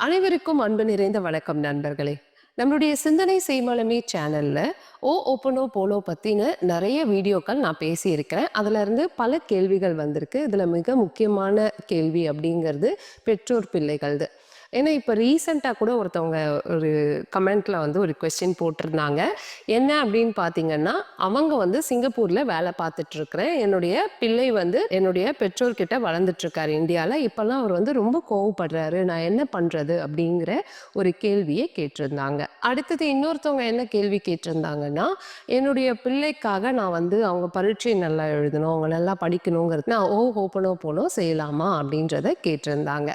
அனைவருக்கும் அன்பு நிறைந்த வணக்கம் நண்பர்களே. நம்மளுடைய சிந்தனை செய்மலமே சேனல்ல ஓ ஓப்பனோ போலோ பத்தின நிறைய வீடியோக்கள் நான் பேசியிருக்கிறேன். அதுல இருந்து பல கேள்விகள் வந்திருக்கு. இதுல மிக முக்கியமான கேள்வி அப்படிங்கிறது பெற்றோர் பிள்ளைகள்து. ஏன்னா இப்போ ரீசெண்டாக கூட ஒருத்தவங்க ஒரு கமெண்ட்ல வந்து ஒரு கொஸ்டின் போட்டிருந்தாங்க. என்ன அப்படின்னு பார்த்தீங்கன்னா அவங்க வந்து சிங்கப்பூர்ல வேலை பார்த்துட்டு இருக்கிறேன் என்னுடைய பிள்ளை வந்து என்னுடைய பெற்றோர்கிட்ட வளர்ந்துட்டு இருக்காரு இந்தியாவில் இப்போல்லாம் அவர் வந்து ரொம்ப கோவப்படுறாரு. நான் என்ன பண்றது அப்படிங்கிற ஒரு கேள்வியை கேட்டிருந்தாங்க. அடுத்தது இன்னொருத்தவங்க என்ன கேள்வி கேட்டிருந்தாங்கன்னா என்னுடைய பிள்ளைக்காக நான் வந்து அவங்க பரீட்சை நல்லா எழுதணும் அவங்க நல்லா படிக்கணுங்கிறது நான் ஓ ஓப்பனோ போனோ செய்யலாமா அப்படின்றத கேட்டிருந்தாங்க.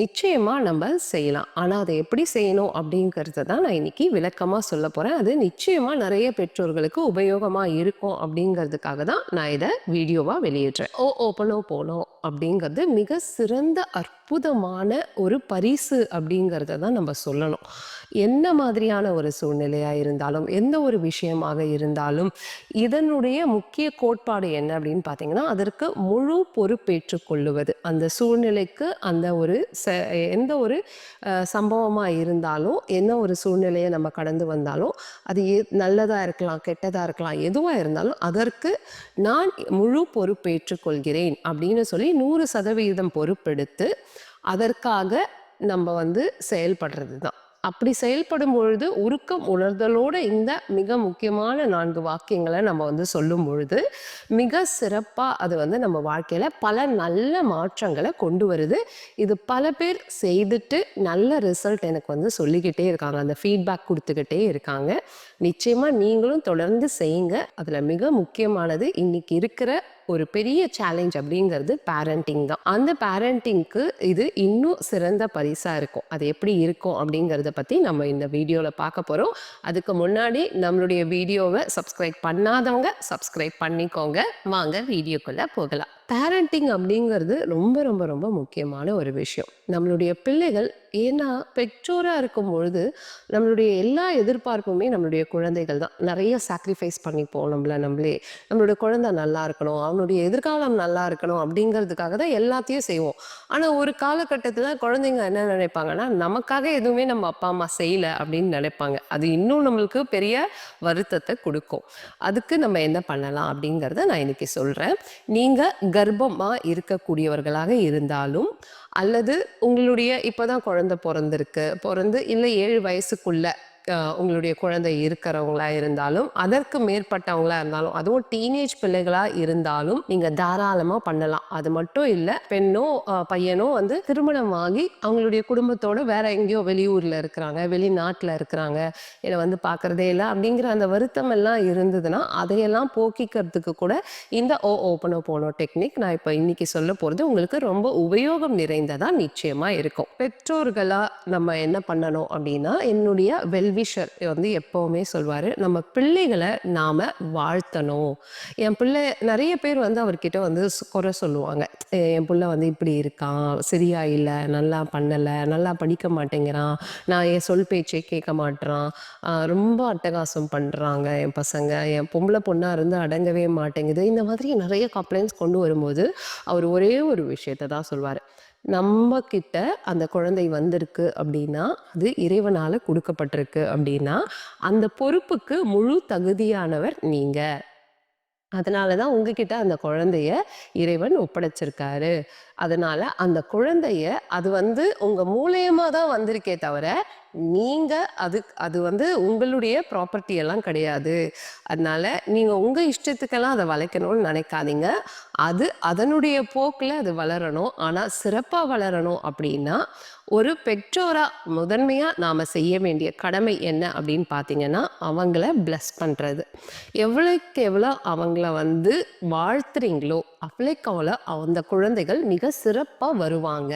நிச்சயமாக நம்ம செய்யலாம். ஆனால் அதை எப்படி செய்யணும் அப்படிங்கறத தான் நான் இன்னைக்கு விளக்கமாக சொல்ல போகிறேன் அது நிச்சயமாக நிறைய பெற்றோர்களுக்கு உபயோகமாக இருக்கும் அப்படிங்கிறதுக்காக தான் நான் இதை வீடியோவாக வெளியிடுறேன். ஓ ஓப்பனோ போனோம் அப்படிங்கிறது மிக சிறந்த அற்புதமான ஒரு பரிசு அப்படிங்கிறத தான் நம்ம சொல்லணும். என்ன மாதிரியான ஒரு சூழ்நிலையாக இருந்தாலும் எந்த ஒரு விஷயமாக இருந்தாலும் இதனுடைய முக்கிய கோட்பாடு என்ன அப்படின்னு பார்த்தீங்கன்னா அதற்கு முழு பொறுப்பேற்றுக் கொள்ளுவது. அந்த சூழ்நிலைக்கு அந்த ஒரு ச எந்த ஒரு சம்பவமாக இருந்தாலும் என்ன ஒரு சூழ்நிலையை நம்ம கடந்து வந்தாலும் அது எ நல்லதாக இருக்கலாம் கெட்டதாக இருக்கலாம் எதுவாக இருந்தாலும் அதற்கு நான் முழு பொறுப்பேற்றுக் கொள்கிறேன் அப்படின்னு சொல்லி நூறு சதவீதம் பொறுப்பெடுத்து அதற்காக நம்ம வந்து செயல்படுறது தான் அப்படி செயல்படும் பொழுது உருக்கம் உணர்தலோட இந்த மிக முக்கியமான நான்கு வாக்கியங்களை நம்ம வந்து சொல்லும் பொழுது மிக சிறப்பாக அது வந்து நம்ம வாழ்க்கையில் பல நல்ல மாற்றங்களை கொண்டு வருது. இது பல பேர் செய்துட்டு நல்ல ரிசல்ட் எனக்கு வந்து சொல்லிக்கிட்டே இருக்காங்க. அந்த ஃபீட்பேக் கொடுத்துக்கிட்டே இருக்காங்க. நிச்சயமாக நீங்களும் தொடர்ந்து செய்யுங்க. அதில் மிக முக்கியமானது இன்னைக்கு இருக்கிற ஒரு பெரிய சேலஞ்ச் அப்படிங்கிறது பேரண்டிங் தான். அந்த பேரண்டிங்க்கு இது இன்னும் சிறந்த பரிசாக இருக்கும். அது எப்படி இருக்கும் அப்படிங்கிறத பற்றி நம்ம இந்த வீடியோவில் பார்க்க போகிறோம் அதுக்கு முன்னாடி நம்மளுடைய வீடியோவை சப்ஸ்கிரைப் பண்ணாதவங்க சப்ஸ்கிரைப் பண்ணிக்கோங்க. வாங்க வீடியோக்குள்ளே போகலாம். பேரண்டிங் அப்படிங்கிறது ரொம்ப ரொம்ப ரொம்ப முக்கியமான ஒரு விஷயம். நம்மளுடைய பிள்ளைகள் ஏன்னா பெற்றோராக இருக்கும் பொழுது நம்மளுடைய எல்லா எதிர்பார்ப்புமே நம்மளுடைய குழந்தைகள் தான். நிறைய சாக்ரிஃபைஸ் பண்ணிப்போம் நம்மள நம்மளே. நம்மளுடைய குழந்தை நல்லா இருக்கணும் அவனுடைய எதிர்காலம் நல்லா இருக்கணும் அப்படிங்கிறதுக்காக தான் எல்லாத்தையும் செய்வோம். ஆனால் ஒரு காலகட்டத்தில் குழந்தைங்க என்ன நினைப்பாங்கன்னா நமக்காக எதுவுமே நம்ம அப்பா அம்மா செய்யலை அப்படின்னு நினைப்பாங்க. அது இன்னும் நம்மளுக்கு பெரிய வருத்தத்தை கொடுக்கும். அதுக்கு நம்ம என்ன பண்ணலாம் அப்படிங்கிறத நான் இன்னைக்கு சொல்கிறேன் நீங்கள் கர்ப்பமாக இருக்கக்கூடியவர்களாக இருந்தாலும் அல்லது உங்களுடைய இப்போதான் குழந்தை பிறந்திருக்கு பிறந்து இல்லை ஏழு வயசுக்குள்ள உங்களுடைய குழந்தை இருக்கிறவங்களா இருந்தாலும் அதற்கு மேற்பட்டவங்களா இருந்தாலும் அதுவும் டீனேஜ் பிள்ளைகளா இருந்தாலும் நீங்க தாராளமா பண்ணலாம். அது மட்டும் இல்லை பெண்ணோ பையனோ வந்து திருமணம் ஆகி அவங்களுடைய குடும்பத்தோட வேற எங்கேயோ வெளியூர்ல இருக்கிறாங்க வெளிநாட்டில் இருக்கிறாங்க என்னை வந்து பார்க்கறதே இல்லை அப்படிங்கிற அந்த வருத்தம் எல்லாம் இருந்ததுன்னா அதையெல்லாம் போக்கிக்கிறதுக்கு கூட இந்த ஓ ஓப்பனோ போனோ டெக்னிக் நான் இப்போ இன்னைக்கு சொல்ல போகிறது உங்களுக்கு ரொம்ப உபயோகம் நிறைந்ததாக நிச்சயமாக இருக்கும். பெற்றோர்களாக நம்ம என்ன பண்ணணும் அப்படின்னா என்னுடைய வெல் வெல்விஷர் வந்து எப்போவுமே சொல்வார் நம்ம பிள்ளைகளை நாம் வாழ்த்தணும். என் பிள்ளை நிறைய பேர் வந்து அவர்கிட்ட வந்து குறை சொல்லுவாங்க. என் பிள்ளை வந்து இப்படி இருக்கான் சரியா இல்லை நல்லா பண்ணலை நல்லா படிக்க மாட்டேங்கிறான் நான் என் சொல் பேச்சே கேட்க மாட்டேறான் ரொம்ப அட்டகாசம் பண்ணுறாங்க என் பசங்க என் பொம்பளை பொண்ணாக இருந்து அடங்கவே மாட்டேங்குது. இந்த மாதிரி நிறைய கம்ப்ளைண்ட்ஸ் கொண்டு வரும்போது அவர் ஒரே ஒரு விஷயத்தை தான் சொல்வார். நம்ம கிட்ட அந்த குழந்தை வந்திருக்கு அப்படின்னா அது இறைவனால கொடுக்கப்பட்டிருக்கு அப்படின்னா அந்த பொறுப்புக்கு முழு தகுதியானவர் நீங்க. அதனால தான் உங்ககிட்ட அந்த குழந்தைய இறைவன் ஒப்படைச்சிருக்காரு. அதனால அந்த குழந்தைய அது வந்து உங்க மூலியமா தான் வந்திருக்கே தவிர நீங்க அது அது வந்து உங்களுடைய ப்ராப்பர்ட்டி எல்லாம் கிடையாது. அதனால நீங்க உங்க இஷ்டத்துக்கெல்லாம் அதை வளர்க்கணும்னு நினைக்காதீங்க. அது அதனுடைய போக்கில் அது வளரணும். ஆனால் சிறப்பாக வளரணும் அப்படின்னா ஒரு பெற்றோரா முதன்மையா நாம செய்ய வேண்டிய கடமை என்ன அப்படின்னு பார்த்தீங்கன்னா அவங்கள பிளஸ் பண்றது. எவ்வளவுக்கு எவ்வளோ அவங்கள வந்து வாழ்த்துறீங்களோ அவ்வளோக்கு அவ்வளோ அந்த குழந்தைகள் மிக சிறப்பா வருவாங்க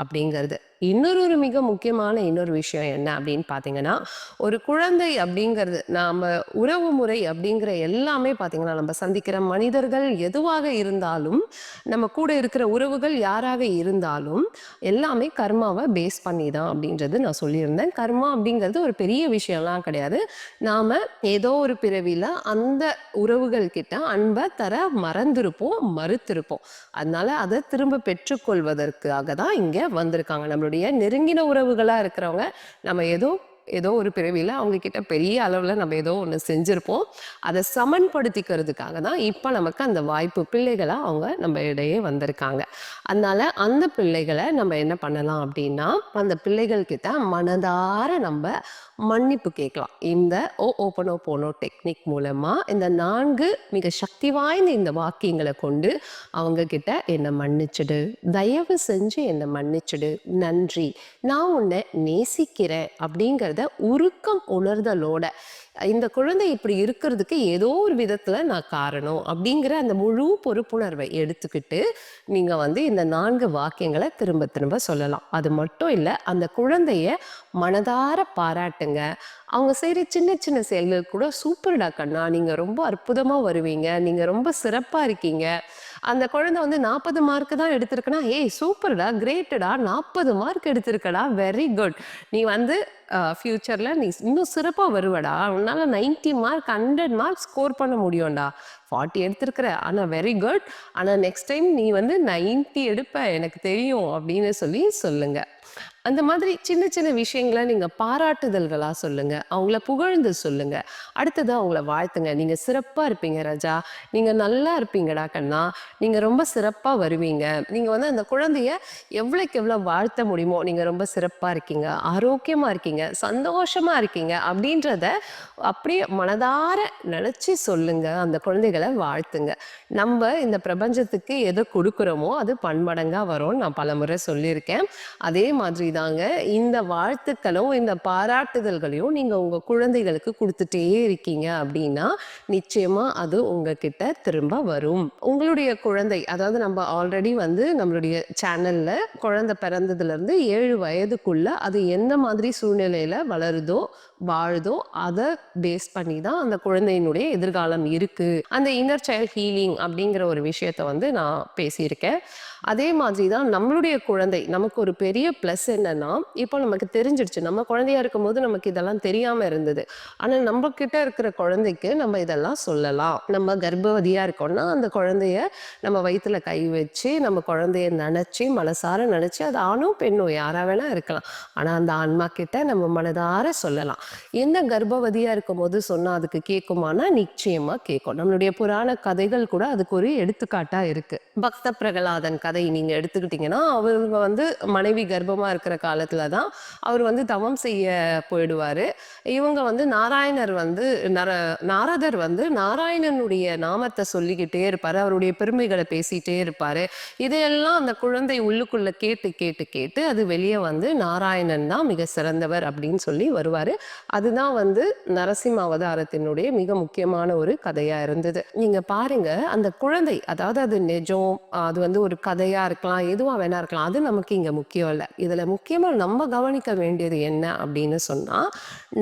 அப்படிங்கிறது. இன்னொரு ஒரு மிக முக்கியமான இன்னொரு விஷயம் என்ன அப்படின்னு பார்த்தீங்கன்னா ஒரு குழந்தை அப்படிங்கிறது நாம உறவு முறை அப்படிங்கிற எல்லாமே பார்த்தீங்கன்னா நம்ம சந்திக்கிற மனிதர்கள் எதுவாக இருந்தாலும் நம்ம கூட இருக்கிற உறவுகள் யாராக இருந்தாலும் எல்லாமே கர்மாவை பேஸ் பண்ணி தான் அப்படின்றது நான் சொல்லியிருந்தேன். கர்மா அப்படிங்கிறது ஒரு பெரிய விஷயம்லாம் கிடையாது. நாம ஏதோ ஒரு பிறவியில அந்த உறவுகள் கிட்ட அன்பை தர மறந்திருப்போம் மறுத்திருப்போம். அதனால அதை திரும்ப பெற்றுக்கொள்வதற்காக தான் இங்கே வந்திருக்காங்க நம்மளுடைய நெருங்கின உறவுகளாக இருக்கிறவங்க நம்ம ஏதோ ஏதோ ஒரு பிறவியில் அவங்க கிட்ட பெரிய அளவில் நம்ம ஏதோ ஒன்று செஞ்சுருப்போம். அதை சமன்படுத்திக்கிறதுக்காக தான் இப்போ நமக்கு அந்த வாய்ப்பு பிள்ளைகளாக அவங்க நம்ம இடையே வந்திருக்காங்க. அதனால அந்த பிள்ளைகளை நம்ம என்ன பண்ணலாம் அப்படின்னா அந்த பிள்ளைகள்கிட்ட மனதார நம்ம மன்னிப்பு கேட்கலாம். இந்த ஓ ஓப்பனோ போனோ டெக்னிக் மூலமா இந்த நான்கு மிக சக்தி வாய்ந்த இந்த வாக்கியங்களை கொண்டு அவங்க கிட்ட என்னை மன்னிச்சிடு. தயவு செஞ்சு என்னை மன்னிச்சிடு. நன்றி. நான் உன்னை நேசிக்கிறேன் அப்படிங்கிறத உருக்கம் உணர்தலோட இந்த குழந்தை இப்படி இருக்கிறதுக்கு ஏதோ ஒரு விதத்துல நான் காரணம் அப்படிங்கிற அந்த முழு பொறுப்புணர்வை எடுத்துக்கிட்டு நீங்க வந்து இந்த நான்கு வாக்கியங்களை திரும்ப திரும்ப சொல்லலாம். அது மட்டும் இல்லை அந்த குழந்தைய மனதார பாராட்டுங்க. அவங்க செய்கிற சின்ன சின்ன செயல்கள் கூட சூப்பர்டா கண்ணா. நீங்கள் ரொம்ப அற்புதமாக வருவீங்க. நீங்கள் ரொம்ப சிறப்பாக இருக்கீங்க. அந்த குழந்தை வந்து நாற்பது மார்க் தான் எடுத்திருக்குன்னா ஏய் சூப்பர்டா கிரேட்டடா நாற்பது மார்க் எடுத்திருக்கடா வெரி குட். நீ வந்து ஃப்யூச்சரில் நீ இன்னும் சிறப்பாக வருவடா. உன்னால் 90 மார்க் ஹண்ட்ரட் மார்க் ஸ்கோர் பண்ண முடியும்டா. ஃபார்ட்டி எடுத்திருக்கிற ஆனால் வெரி குட். ஆனால் நெக்ஸ்ட் டைம் நீ வந்து 90 எடுப்ப எனக்கு தெரியும் அப்படின்னு சொல்லி சொல்லுங்கள் அந்த மாதிரி சின்ன சின்ன விஷயங்களை நீங்கள் பாராட்டுதல்களாக சொல்லுங்கள் அவங்கள புகழ்ந்து சொல்லுங்கள் அடுத்தது அவங்கள வாழ்த்துங்க. நீங்கள் சிறப்பாக இருப்பீங்க ராஜா. நீங்கள் நல்லா இருப்பீங்கடா கண்ணா. நீங்கள் ரொம்ப சிறப்பாக வருவீங்க. நீங்கள் வந்து அந்த குழந்தைய எவ்வளோக்கு எவ்வளோ வாழ்த்த முடியுமோ நீங்கள் ரொம்ப சிறப்பாக இருக்கீங்க. ஆரோக்கியமாக இருக்கீங்க. சந்தோஷமாக இருக்கீங்க அப்படின்றத அப்படியே மனதார நினச்சி சொல்லுங்கள் அந்த குழந்தைகளை வாழ்த்துங்க. நம்ம இந்த பிரபஞ்சத்துக்கு எதை கொடுக்குறோமோ அது பன்மடங்காக வரும்னு நான் பலமுறை சொல்லியிருக்கேன். அதே மாதிரி தாங்க இந்த வாழ்த்துக்களும் இந்த பாராட்டுதல்களையும் நீங்கள் உங்கள் குழந்தைகளுக்கு கொடுத்துட்டே இருக்கீங்க அப்படின்னா நிச்சயமா அது உங்ககிட்ட திரும்ப வரும். உங்களுடைய குழந்தை அதாவது நம்ம ஆல்ரெடி வந்து நம்மளுடைய சேனல்ல குழந்தை பிறந்ததுல இருந்து ஏழு வயதுக்குள்ள அது எந்த மாதிரி சூழ்நிலையில வளருதோ வாழுதோ அதை பேஸ் பண்ணி தான் அந்த குழந்தையினுடைய எதிர்காலம் இருக்கு. அந்த இன்னர் சைல்ட் ஹீலிங் அப்படிங்கிற ஒரு விஷயத்த வந்து நான் பேசியிருக்கேன். அதே மாதிரி தான் நம்மளுடைய குழந்தை நமக்கு ஒரு பெரிய ப்ளஸ் என்னன்னா இப்போ நமக்கு தெரிஞ்சிடுச்சு. நம்ம குழந்தையா இருக்கும் போது நமக்கு இதெல்லாம் தெரியாம இருந்தது. ஆனால் நம்ம கிட்ட இருக்கிற குழந்தைக்கு நம்ம இதெல்லாம் சொல்லலாம். நம்ம கர்ப்பவதியா இருக்கோம்னா அந்த குழந்தைய நம்ம வயிற்றுல கை வச்சு நம்ம குழந்தைய நினைச்சு மனசார நினைச்சு அது ஆணும் பெண்ணும் யாரா வேணா இருக்கலாம். ஆனால் அந்த ஆன்மா கிட்ட நம்ம மனதார சொல்லலாம். என்ன கர்ப்பவதியா இருக்கும்போது சொன்னா அதுக்கு கேட்குமானா நிச்சயமா கேட்கும் நம்மளுடைய புராண கதைகள் கூட அதுக்கு ஒரு எடுத்துக்காட்டா இருக்கு. பக்த பிரகலாதன் கதை நீங்க எடுத்துக்கிட்டீங்கன்னா அவங்க வந்து மனைவி கர்ப்பமா இருக்கிற காலத்துல தான் அவர் வந்து தவம் செய்ய போயிடுவாரு. இவங்க வந்து நாராயணர் வந்து நர நாரதர் வந்து நாராயணனுடைய நாமத்தை சொல்லிக்கிட்டே இருப்பாரு. அவருடைய பெருமைகளை பேசிட்டே இருப்பாரு. இதையெல்லாம் அந்த குழந்தை உள்ளுக்குள்ள கேட்டு கேட்டு கேட்டு அது வெளியே வந்து நாராயணன் தான் மிக சிறந்தவர் அப்படின்னு சொல்லி வருவாரு. அதுதான் வந்து நரசிம்ம அவதாரத்தினுடைய மிக முக்கியமான ஒரு கதையா இருந்தது. நீங்க பாருங்க அந்த குழந்தை அதாவது அது நிஜம் அது வந்து ஒரு கதையா இருக்கலாம் எதுவா வேணா இருக்கலாம் அது நமக்கு இங்க முக்கியம் இல்லை. இதுல முக்கியமா நம்ம கவனிக்க வேண்டியது என்ன அப்படின்னு சொன்னா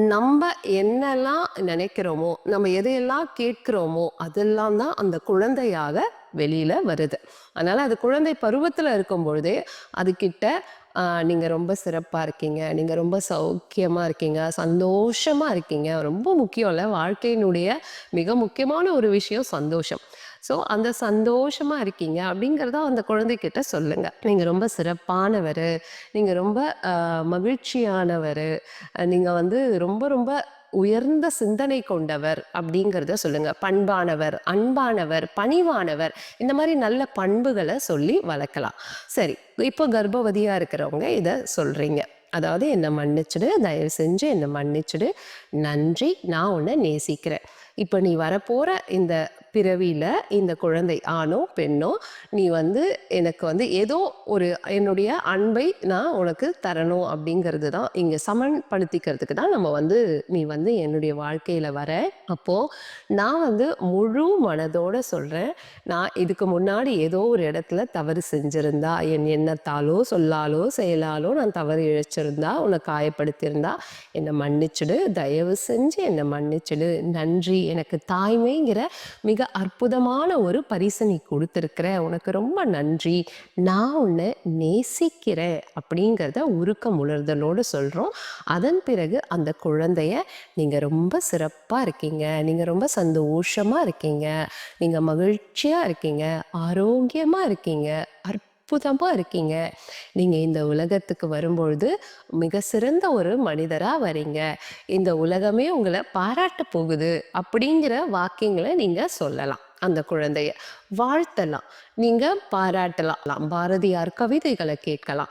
நம்ம என்னெல்லாம் நினைக்கிறோமோ நம்ம எதையெல்லாம் கேட்கிறோமோ அதெல்லாம் தான் அந்த குழந்தையாக வெளியில வருது. அதனால அது குழந்தை பருவத்துல இருக்கும் பொழுதே அதுக்கிட்ட நீங்கள் ரொம்ப சிறப்பாக இருக்கீங்க. நீங்கள் ரொம்ப சௌக்கியமாக இருக்கீங்க. சந்தோஷமாக இருக்கீங்க. ரொம்ப முக்கியம் இல்லை. வாழ்க்கையினுடைய மிக முக்கியமான ஒரு விஷயம் சந்தோஷம். ஸோ அந்த சந்தோஷமாக இருக்கீங்க அப்படிங்கிறத அந்த குழந்தைகிட்ட சொல்லுங்கள் நீங்கள் ரொம்ப சிறப்பானவர். நீங்கள் ரொம்ப மகிழ்ச்சியானவர். நீங்கள் வந்து ரொம்ப ரொம்ப உயர்ந்த சிந்தனை கொண்டவர் அப்படிங்கிறத சொல்லுங்க. பண்பானவர் அன்பானவர் பணிவானவர் இந்த மாதிரி நல்ல பண்புகளை சொல்லி வளர்க்கலாம். சரி இப்போ கர்ப்பவதியா இருக்கிறவங்க இதை சொல்றீங்க. அதாவது என்னை மன்னிச்சுடு தயவு செஞ்சு என்னை மன்னிச்சுடு. நன்றி நான் உன்னை நேசிக்கிறேன். இப்போ நீ வரப்போகிற இந்த பிறவியில் இந்த குழந்தை ஆணோ பெண்ணோ நீ வந்து எனக்கு வந்து ஏதோ ஒரு என்னுடைய அன்பை நான் உனக்கு தரணும் அப்படிங்கிறது தான். இங்கே சமன்படுத்திக்கிறதுக்கு தான் நம்ம வந்து நீ வந்து என்னுடைய வாழ்க்கையில் வர. அப்போது நான் வந்து முழு மனதோடு சொல்கிறேன் நான் இதுக்கு முன்னாடி ஏதோ ஒரு இடத்துல தவறு செஞ்சுருந்தா என் எண்ணத்தாலோ சொல்லாலோ செயலாலோ நான் தவறு இழைச்சிருந்தா உன்னை காயப்படுத்தியிருந்தா என்னை மன்னிச்சிடு. தயவு செஞ்சு என்னை மன்னிச்சிடு. நன்றி. எனக்கு தாய்மைங்கிற மிக அற்புதமான ஒரு பரிசு நீ கொடுத்துருக்குற. உனக்கு ரொம்ப நன்றி. நான் உன்னை நேசிக்கிறேன் அப்படிங்கிறத உருக்கம் உணர்தலோடு சொல்கிறோம் அதன் பிறகு அந்த குழந்தைய நீங்கள் ரொம்ப சிறப்பாக இருக்கீங்க. நீங்கள் ரொம்ப சந்தோஷமாக இருக்கீங்க. நீங்கள் மகிழ்ச்சியாக இருக்கீங்க. ஆரோக்கியமாக இருக்கீங்க. அற்புதமாக இருக்கீங்க. நீங்க இந்த உலகத்துக்கு வரும்பொழுது மிக சிறந்த ஒரு மனிதரா வரீங்க. இந்த உலகமே உங்களை பாராட்டப் போகுது." அப்படிங்கிற வாக்கியங்களை நீங்க சொல்லலாம். அந்த குழந்தைய. வாழ்த்தலாம். நீங்க பாராட்டலாம். பாரதியார் கவிதைகளை கேட்கலாம்.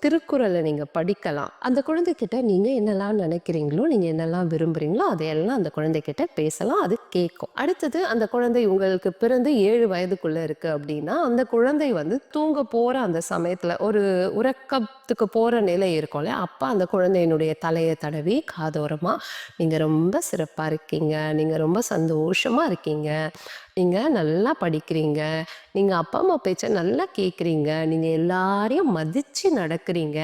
திருக்குறளை நீங்க படிக்கலாம். அந்த குழந்தைகிட்ட நீங்க என்னலாம் நினைக்கிறீங்களோ, நீங்க என்னெல்லாம் விரும்புறீங்களோ, அதையெல்லாம் அந்த குழந்தைகிட்ட பேசலாம். அது கேட்கும். அடுத்தது அந்த குழந்தை உங்களுக்கு பிறந்து ஏழு வயதுக்குள்ள இருக்கு அப்படின்னா, அந்த குழந்தை வந்து தூங்க போற அந்த சமயத்துல ஒரு உறக்கத்துக்கு போற நிலை இருக்கும்ல, அப்ப அந்த குழந்தையினுடைய தலையை தடவி காதோரமா, "நீங்க ரொம்ப சிறப்பா இருக்கீங்க. நீங்க ரொம்ப சந்தோஷமா இருக்கீங்க. நீங்க நல்லா படிக்கிறீங்க. நீங்கள் அப்பா, அம்மா பேச்ச நல்லா கேட்குறீங்க நீங்கள் எல்லாரையும் மதித்து நடக்கிறீங்க.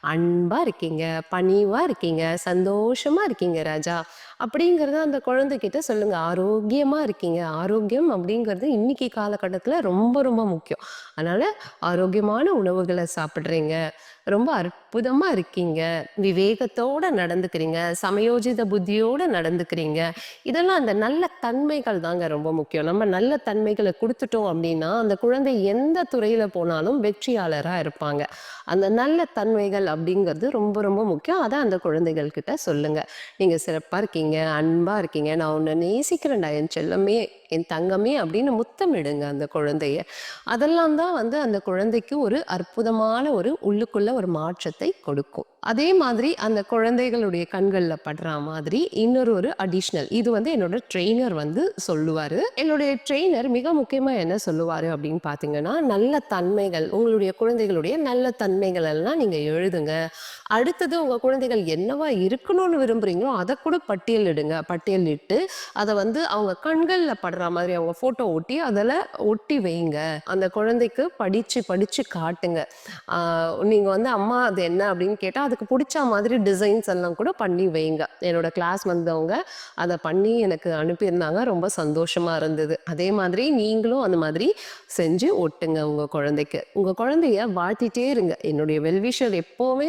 அன்பாக இருக்கீங்க. பணிவாக இருக்கீங்க. சந்தோஷமாக இருக்கீங்க ராஜா." அப்படிங்கிறத அந்த குழந்தைகிட்ட சொல்லுங்கள் ஆரோக்கியமாக இருக்கீங்க. ஆரோக்கியம் அப்படிங்கிறது இன்னைக்கு காலகட்டத்தில் ரொம்ப ரொம்ப முக்கியம். அதனால் ஆரோக்கியமான உணவுகளை சாப்பிட்றீங்க ரொம்ப அற்புதமாக இருக்கீங்க. விவேகத்தோடு நடந்துக்கிறீங்க. சமயோஜித புத்தியோடு நடந்துக்கிறீங்க. இதெல்லாம் அந்த நல்ல தன்மைகள் தாங்க ரொம்ப முக்கியம். நம்ம நல்ல தன்மைகளை கொடுத்துட்டோம் அப்படின்னா, அந்த குழந்தை எந்த துறையில் போனாலும் வெற்றியாளராக இருப்பாங்க. அந்த நல்ல தன்மைகள் அப்படிங்கிறது ரொம்ப ரொம்ப முக்கியம். அதை அந்த குழந்தைகள் கிட்ட சொல்லுங்கள் நீங்கள் சிறப்பாக இருக்கீங்க. அன்பாக இருக்கீங்க. நான் உன்னை நேசிக்கிறேன் என் செல்லமே, என் தங்கமே." அப்படின்னு முத்தமிடுங்க அந்த குழந்தைய. அதெல்லாம் தான் வந்து அந்த குழந்தைக்கு ஒரு அற்புதமான ஒரு உள்ளுக்குள்ள ஒரு மாற்றத்தை கொடுக்கும். அதே மாதிரி அந்த குழந்தைகளுடைய கண்களில் படுறா மாதிரி இன்னொரு ஒரு அடிஷ்னல் இது வந்து என்னோட ட்ரெய்னர் வந்து சொல்லுவார் என்னுடைய ட்ரெய்னர் மிக முக்கியமாக என்ன சொல்லுவார் அப்படின்னு பார்த்தீங்கன்னா, நல்ல தன்மைகள் உங்களுடைய குழந்தைகளுடைய நல்ல தன்மைகள் எல்லாம் நீங்கள் எழுதுங்க. அடுத்தது உங்கள் குழந்தைகள் என்னவா இருக்கணும்னு விரும்புகிறீங்களோ அதை கூட பட்டியலிடுங்க. பட்டியலிட்டு அதை வந்து அவங்க கண்களில் பட படுறா மாதிரி அவங்க ஃபோட்டோ ஒட்டி அதில் ஒட்டி வைங்க. அந்த குழந்தைக்கு படித்து படித்து காட்டுங்க. நீங்கள் வந்து "அம்மா அது என்ன?" அப்படின்னு கேட்டால் அதுக்கு பிடிச்ச மாதிரி டிசைன்ஸ் எல்லாம் கூட பண்ணி வைங்க. என்னோட கிளாஸ் வந்தவங்க அதை பண்ணி எனக்கு அனுப்பியிருந்தாங்க. ரொம்ப சந்தோஷமாக இருந்தது. அதே மாதிரி நீங்களும் அந்த மாதிரி செஞ்சு ஒட்டுங்க உங்கள் குழந்தைக்கு. உங்கள் குழந்தைய வாழ்த்திட்டே இருங்க. என்னுடைய வெல் விஷர்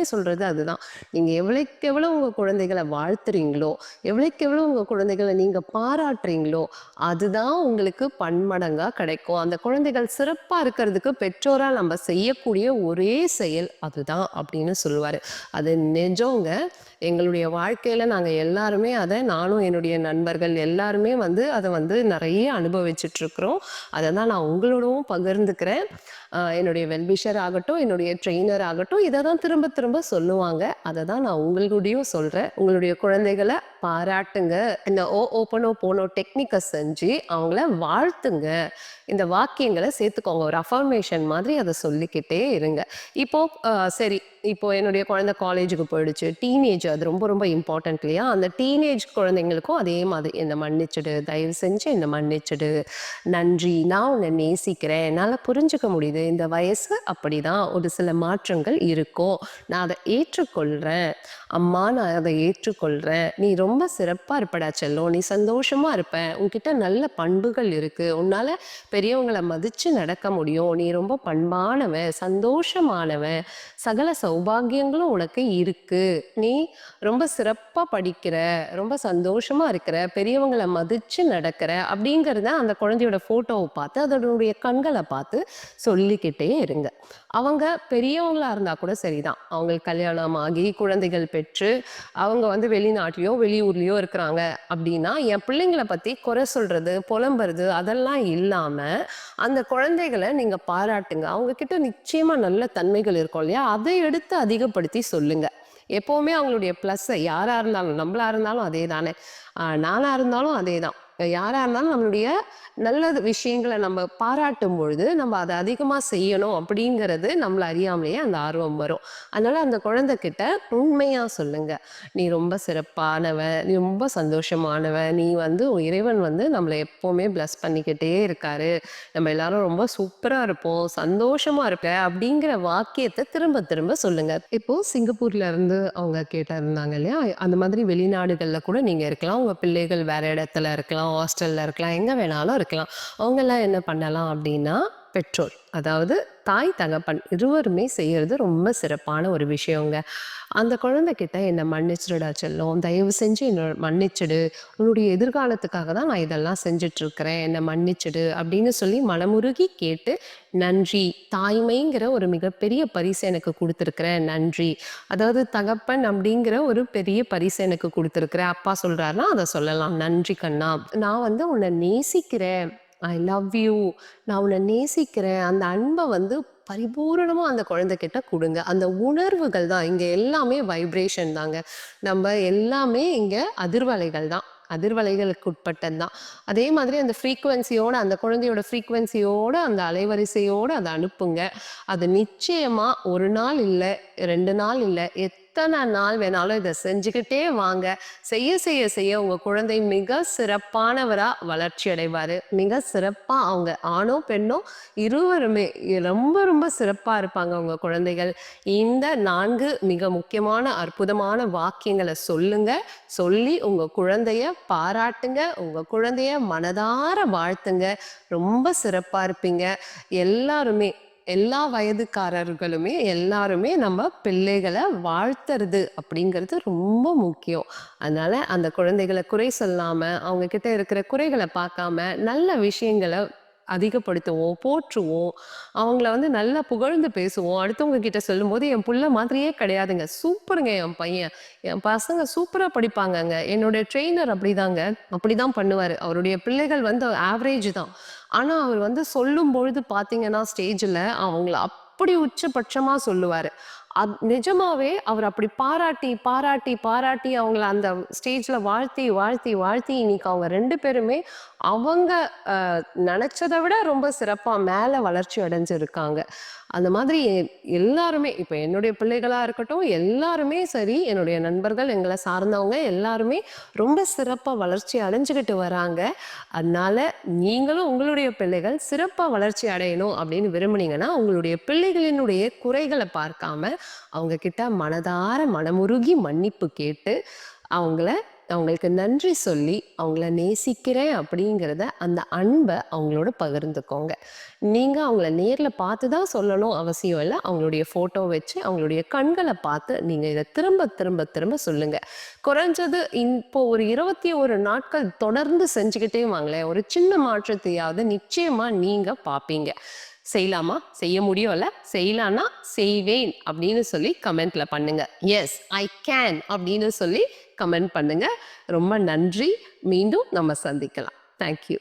சொல்கிறது அதுதான். நீங்கள் எவ்வளோக்கு எவ்வளோ உங்கள் குழந்தைகளை வாழ்த்துறீங்களோ, எவ்வளோக்கு எவ்வளோ உங்கள் குழந்தைகளை நீங்கள் பாராட்டுறீங்களோ, அதுதான் உங்களுக்கு பன்மடங்கா கிடைக்கும். அந்த குழந்தைகள் சிறப்பா இருக்கிறதுக்கு பெற்றோரா நம்ம செய்யக்கூடிய ஒரே செயல் அதுதான் அப்படின்னு சொல்லுவாரு. அது நிஜங்க. எங்களுடைய வாழ்க்கையில் நாங்கள் எல்லாருமே அதை நானும் என்னுடைய நண்பர்கள் எல்லாருமே வந்து அதை வந்து நிறைய அனுபவிச்சுட்டு இருக்கிறோம். தான் நான் உங்களோடவும் பகிர்ந்துக்கிறேன். என்னுடைய வெல்விஷர் ஆகட்டும், என்னுடைய ட்ரெய்னர் ஆகட்டும், இதை தான் திரும்ப திரும்ப சொல்லுவாங்க. அதை தான் நான் உங்களுடையும் சொல்கிறேன் உங்களுடைய குழந்தைகளை பாராட்டுங்க. இந்த ஓ ஓப்பனோ போனோ டெக்னிக்கை செஞ்சு அவங்கள வாழ்த்துங்க. இந்த வாக்கியங்களை சேர்த்துக்கோங்க. ஒரு அஃபர்மேஷன் மாதிரி அதை சொல்லிக்கிட்டே இருங்க. இப்போ சரி, இப்போ என்னுடைய குழந்தை காலேஜுக்கு போயிடுச்சு. டீனேஜ் அது ரொம்ப ரொம்ப இம்பார்ட்டன்ட் இல்லையா? அந்த டீனேஜ் குழந்தைங்களுக்கும் அதே மாதிரி என்னை மன்னிச்சிடு தயவு செஞ்சு என்னை மன்னிச்சிடு நன்றி. நான் உன்னை நேசிக்கிறேன். என்னால் புரிஞ்சுக்க முடியுது. இந்த வயசு அப்படிதான். ஒரு சில மாற்றங்கள் இருக்கும். நான் அதை ஏற்றுக்கொள்கிறேன் அம்மா நான் அதை ஏற்றுக்கொள்கிறேன் நீ ரொம்ப சிறப்பாக இருப்படா செல்லும் நீ சந்தோஷமாக இருப்பேன் உன்கிட்ட நல்ல பண்புகள் இருக்குது உன்னால் பெரியவங்களை மதித்து நடக்க முடியும். நீ ரொம்ப பண்பானவன், சந்தோஷமானவன். சகல சௌபாகியங்களும் உனக்கு இருக்கு. நீ ரொம்ப சிறப்பா படிக்கிற. ரொம்ப சந்தோஷமா இருக்கிற. பெரியவங்களை மதிச்சு நடக்கிற." அப்படிங்கிறத அந்த குழந்தையோட போட்டோவை பார்த்து, அதனுடைய கண்களை பார்த்து சொல்லிக்கிட்டே இருங்க. அவங்க பெரியவங்களா இருந்தா கூட சரிதான். அவங்களுக்கு கல்யாணம் ஆகி, குழந்தைகள் பெற்று, அவங்க வந்து வெளிநாட்டிலயோ, வெளியூர்லயோ இருக்கிறாங்க அப்படின்னா, என் பிள்ளைங்கள பத்தி குறை சொல்றது, புலம்புறது அதெல்லாம் இல்லாம, அந்த குழந்தைகளை நீங்க பாராட்டுங்க. அவங்க கிட்ட நிச்சயமா நல்ல தன்மைகள் இருக்கும் இல்லையா? அதை எடுத்து அதிகப்படுத்தி சொல்லுங்க. எப்போவுமே அவங்களுடைய ப்ளஸ்ஸை யாரா இருந்தாலும், நம்மளா இருந்தாலும் அதே தானே. நானாக நானா இருந்தாலும் அதே தான். யாரா இருந்தாலும் நம்மளுடைய நல்ல விஷயங்கள நம்ம பாராட்டும் பொழுது, நம்ம அதை அதிகமாக செய்யணும் அப்படிங்கிறது நம்மளை அறியாமலேயே அந்த ஆர்வம் வரும். அதனால அந்த குழந்தைக்கிட்ட உண்மையாக சொல்லுங்க. "நீ ரொம்ப சிறப்பானவன். நீ ரொம்ப சந்தோஷமானவன். நீ வந்து இறைவன் வந்து நம்மளை எப்போவுமே பிளஸ் பண்ணிக்கிட்டே இருக்காரு. நம்ம எல்லாரும் ரொம்ப சூப்பராக இருப்போம். சந்தோஷமாக இருக்க." அப்படிங்கிற வாக்கியத்தை திரும்ப திரும்ப சொல்லுங்க. இப்போ சிங்கப்பூர்ல இருந்து அவங்க கேட்டிருந்தாங்க இல்லையா? அந்த மாதிரி வெளிநாடுகளில் கூட நீங்கள் இருக்கலாம். உங்கள் பிள்ளைகள் வேற இடத்துல இருக்கலாம். ஹாஸ்டலில் இருக்கலாம். எங்கே வேணாலும் இருக்கலாம். அவங்கெல்லாம் என்ன பண்ணலாம் அப்படின்னா, பெற்றோர் அதாவது தாய் தகப்பன் இருவருமே செய்கிறது ரொம்ப சிறப்பான ஒரு விஷயங்க. அந்த குழந்தைக்கிட்ட என்னை மன்னிச்சிடுடா செல்லும் தயவு செஞ்சு என்னோட மன்னிச்சிடு. உன்னுடைய எதிர்காலத்துக்காக தான் நான் இதெல்லாம் செஞ்சிட்ருக்கிறேன். என்னை மன்னிச்சிடு அப்படின்னு சொல்லி மனமுருகி கேட்டு நன்றி. தாய்மைங்கிற ஒரு மிகப்பெரிய பரிசு எனக்கு கொடுத்துருக்குறேன் நன்றி. அதாவது தகப்பன் அப்படிங்கிற ஒரு பெரிய பரிசு எனக்கு கொடுத்துருக்குறேன் அப்பா சொல்கிறாருன்னா அதை சொல்லலாம். நன்றி கண்ணா. நான் வந்து உன்னை நேசிக்கிறேன். ஐ லவ் யூ நான் உன்னை நேசிக்கிறேன். அந்த அன்பை வந்து பரிபூரணமாக அந்த குழந்தைகிட்ட கொடுங்க. அந்த உணர்வுகள் தான். இங்கே எல்லாமே வைப்ரேஷன் தாங்க. நம்ம எல்லாமே இங்கே அதிர்வலைகள் தான். அதிர்வலைகளுக்கு உட்பட்டது தான். அதே மாதிரி அந்த ஃப்ரீக்குவென்சியோட அந்த குழந்தையோட ஃப்ரீக்குவென்சியோட அந்த அலைவரிசையோடு அதை அனுப்புங்க. அது நிச்சயமாக ஒரு நாள் இல்லை ரெண்டு நாள் இல்லை எத் எத்தனை நாள் வேணாலும் இதை செஞ்சுக்கிட்டே வாங்க. செய்ய செய்ய செய்ய உங்கள் குழந்தை மிக சிறப்பானவராக வளர்ச்சி அடைவார். மிக சிறப்பாக அவங்க ஆணோ பெண்ணோ இருவருமே ரொம்ப ரொம்ப சிறப்பாக இருப்பாங்க உங்கள் குழந்தைகள். இந்த நான்கு மிக முக்கியமான அற்புதமான வாக்கியங்களை சொல்லுங்க. சொல்லி உங்கள் குழந்தைய பாராட்டுங்க. உங்கள் குழந்தைய மனதார வாழ்த்துங்க. ரொம்ப சிறப்பாக இருப்பீங்க. எல்லாருமே எல்லா வயதுக்காரர்களுமே எல்லாருமே நம்ம பிள்ளைகளை வாழ்த்துறது அப்படிங்கிறது ரொம்ப முக்கியம். அதனால அந்த குழந்தைகளை குறை சொல்லாமல் அவங்க கிட்ட இருக்கிற குறைகளை பார்க்காம நல்ல விஷயங்களை அதிகப்படுத்துவோம் போற்றுவோம். அவங்கள வந்து நல்லா புகழ்ந்து பேசுவோம். அடுத்தவங்க கிட்ட சொல்லும்போது என் புள்ள மாதிரியே கிடையாதுங்க. சூப்பருங்க என் பையன். என் பசங்க சூப்பராக படிப்பாங்கங்க. என்னுடைய ட்ரெயினர் அப்படிதாங்க. அப்படிதான் பண்ணுவார். அவருடைய பிள்ளைகள் வந்து ஆவரேஜ் தான். ஆனால் அவர் வந்து சொல்லும் பொழுது பார்த்தீங்கன்னா ஸ்டேஜில் அவங்கள அப்படி உச்சபட்சமாக சொல்லுவார். அத் நிஜமாவே அவர் அப்படி பாராட்டி பாராட்டி பாராட்டி அவங்கள அந்த ஸ்டேஜில் வாழ்த்தி வாழ்த்தி வாழ்த்தி இன்னைக்கு அவங்க ரெண்டு பேருமே அவங்க நினச்சதை விட ரொம்ப சிறப்பாக மேலே வளர்ச்சி அடைஞ்சிருக்காங்க. அந்த மாதிரி எ- எல்லாருமே இப்போ என்னுடைய பிள்ளைகளாக இருக்கட்டும் எல்லாருமே சரி என்னுடைய நண்பர்கள் எங்களை சார்ந்தவங்க எல்லாருமே ரொம்ப சிறப்பாக வளர்ச்சி அடைஞ்சுக்கிட்டு வராங்க. அதனால நீங்களும் உங்களுடைய பிள்ளைகள் சிறப்பாக வளர்ச்சி அடையணும் அப்படின்னு விரும்புனீங்கன்னா உங்களுடைய பிள்ளைகளினுடைய குறைகளை பார்க்காம அவங்க கிட்ட மனதார மனமுருகி மன்னிப்பு கேட்டு அவங்கள அவங்களுக்கு நன்றி சொல்லி அவங்கள நேசிக்கிறேன் அப்படிங்கிறத அந்த அன்பை அவங்களோட பகிர்ந்துக்கோங்க. நீங்கள் அவங்கள நேரில் பார்த்து தான் சொல்லணும் அவசியம் இல்லை. அவங்களுடைய ஃபோட்டோ வச்சு அவங்களுடைய கண்களை பார்த்து நீங்கள் இதை திரும்ப திரும்ப திரும்ப சொல்லுங்கள் குறைஞ்சது இப்போ ஒரு இருபத்தி ஒரு நாட்கள் தொடர்ந்து செஞ்சுக்கிட்டே வாங்களேன். ஒரு சின்ன மாற்றத்தையாவது நிச்சயமாக நீங்கள் பார்ப்பீங்க. செய்யலாமா? செய்ய முடியும்ல? செய்யலான்னா செய்வேன் அப்படின்னு சொல்லி கமெண்ட்ல பண்ணுங்க. எஸ் ஐ கேன் அப்படின்னு சொல்லி கமெண்ட் பண்ணுங்க. ரொம்ப நன்றி. மீண்டும் நம்ம சந்திக்கலாம். தேங்க்யூ